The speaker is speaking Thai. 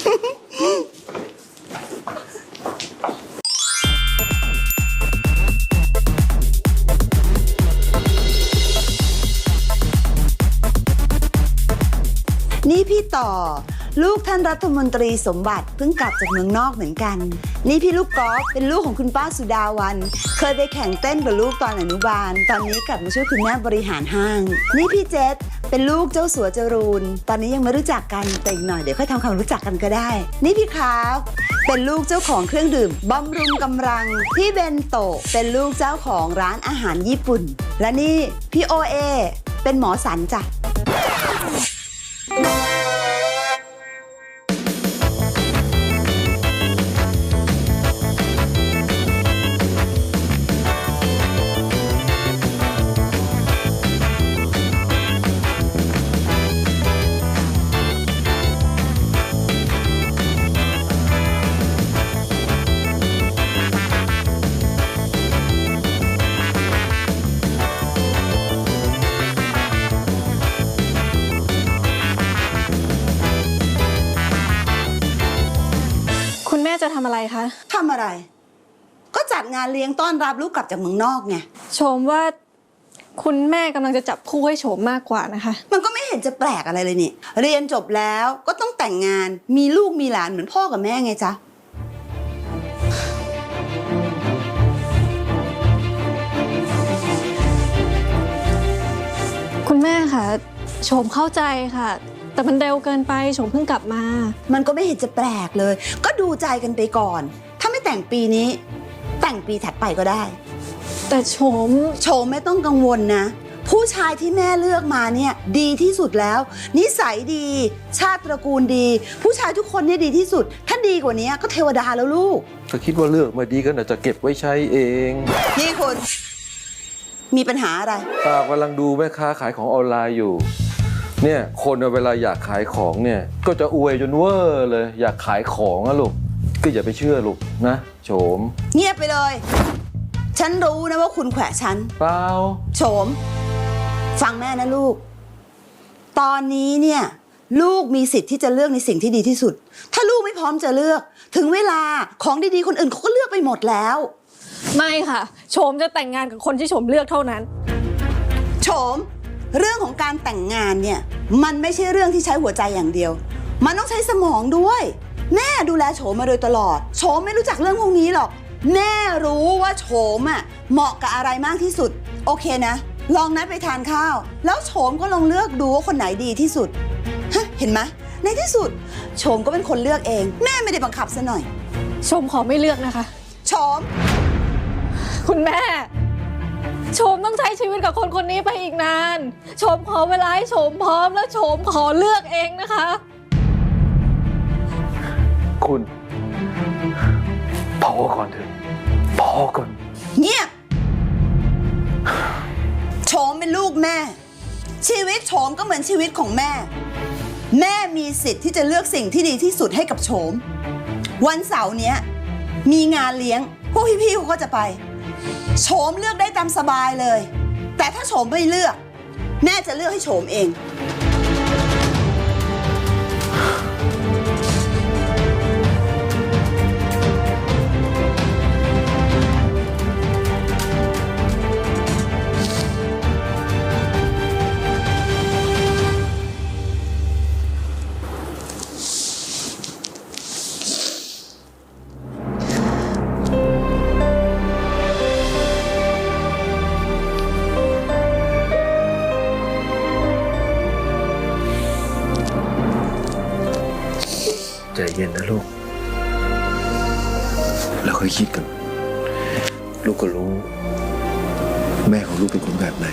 นี่พี่ต่อ ลูกท่านรัฐมนตรีสมบัติเพิ่งกลับจากเมืองนอกเหมือนกัน นี่พี่ลูกกอล์ฟเป็นลูกของคุณป้าสุดาวัน เคยไปแข่งเต้นกับลูกตอนอนุบาล ตอนนี้กลับมาช่วยคุณแม่บริหารห้าง นี่พี่เจษ เป็นลูกเจ้าสัวจรูน ตอนนี้ยังไม่รู้จักกันแต่อีกหน่อยเดี๋ยวค่อยทำความรู้จักกันก็ได้ นี่พี่ครับ เป็นลูกเจ้าของเครื่องดื่มบำรุงกำลัง พี่เบนโตะเป็นลูกเจ้าของร้านอาหารญี่ปุ่น และนี่พี่โอเอเป็นหมอสันจ้ะ จะทำอะไรคะ ทำอะไร ก็จัดงานเลี้ยงต้อนรับลูกกลับจากเมืองนอกไงชมว่าคุณแม่กำลังจะจับคู่ให้โฉมมากกว่านะคะ มันก็ไม่เห็นจะแปลกอะไรเลยนี่ เรียนจบแล้วก็ต้องแต่งงานมีลูกมีหลานเหมือนพ่อกับแม่ไงจ๊ะ คุณแม่ค่ะ โฉมเข้าใจค่ะ แต่มันเร็วเกินไปโฉมเพิ่งกลับมา มันก็ไม่เห็นจะแปลกเลย ก็ดูใจกันไปก่อน ถ้าไม่แต่งปีนี้ แต่งปีถัดไปก็ได้ แต่โฉมโชมไม่ต้องกังวลนะ ผู้ชายที่แม่เลือกมาเนี่ยดีที่สุดแล้ว นิสัยดี ชาติตระกูลดี ผู้ชายทุกคนเนี่ยดีที่สุด ถ้าดีกว่านี้ก็เทวดาแล้วลูก ถ้าคิดว่าเลือกมาดีก็น่าจะเก็บไว้ใช้เองนี่คุณมีปัญหาอะไร ตากำลังดูแม่ค้าขายของออนไลน์อยู่ เนี่ยคนเวลาอยากขายของเนี่ยก็จะอวยจนเวอร์เลย อยากขายของอะลูกก็อย่าไปเชื่อลูกนะโฉมเงียบไปเลย ฉันรู้นะว่าคุณแขวะฉันเปล่าโฉม ฟังแม่นะลูก ตอนนี้เนี่ยลูกมีสิทธิ์ที่จะเลือกในสิ่งที่ดีที่สุด ถ้าลูกไม่พร้อมจะเลือก ถึงเวลาของดีๆคนอื่นเขาก็เลือกไปหมดแล้ว ไม่ค่ะ โฉมจะแต่งงานกับคนที่โฉมเลือกเท่านั้น โฉม เรื่องของการแต่งงานเนี่ยมันไม่ใช่เรื่องที่ใช้หัวใจอย่างเดียว มันต้องใช้สมองด้วย แม่ดูแลโฉมมาโดยตลอด โฉมไม่รู้จักเรื่องพวกนี้หรอก แม่รู้ว่าโฉมอะเหมาะกับอะไรมากที่สุด โอเคนะ ลองนัดไปทานข้าว แล้วโฉมก็ลองเลือกดูว่าคนไหนดีที่สุดฮะเห็นไหมในที่สุด โฉมก็เป็นคนเลือกเอง แม่ไม่ได้บังคับซะหน่อยโฉมขอไม่เลือกนะคะ โฉม คุณแม่ โฉมต้องใช้ชีวิตกับคนคนนี้ไปอีกนานโฉมขอเวลาให้โฉมพร้อมแล้วโฉมขอเลือกเองนะคะ คุณพอก่อนเถอะพอก่อน เงียบโฉมเป็นลูกแม่ ชีวิตโฉมก็เหมือนชีวิตของแม่ แม่มีสิทธิ์ที่จะเลือกสิ่งที่ดีที่สุดให้กับโฉม วันเสาร์เนี้ยมีงานเลี้ยง พวกพี่ๆเขาก็จะไป โฉมเลือกได้ตามสบายเลย แต่ถ้าโฉมไม่เลือก แม่จะเลือกให้โฉมเอง ใจเย็นนะลูก แล้วค่อยคิดกัน ลูกก็รู้ แม่ของลูกเป็นคนแบบไหน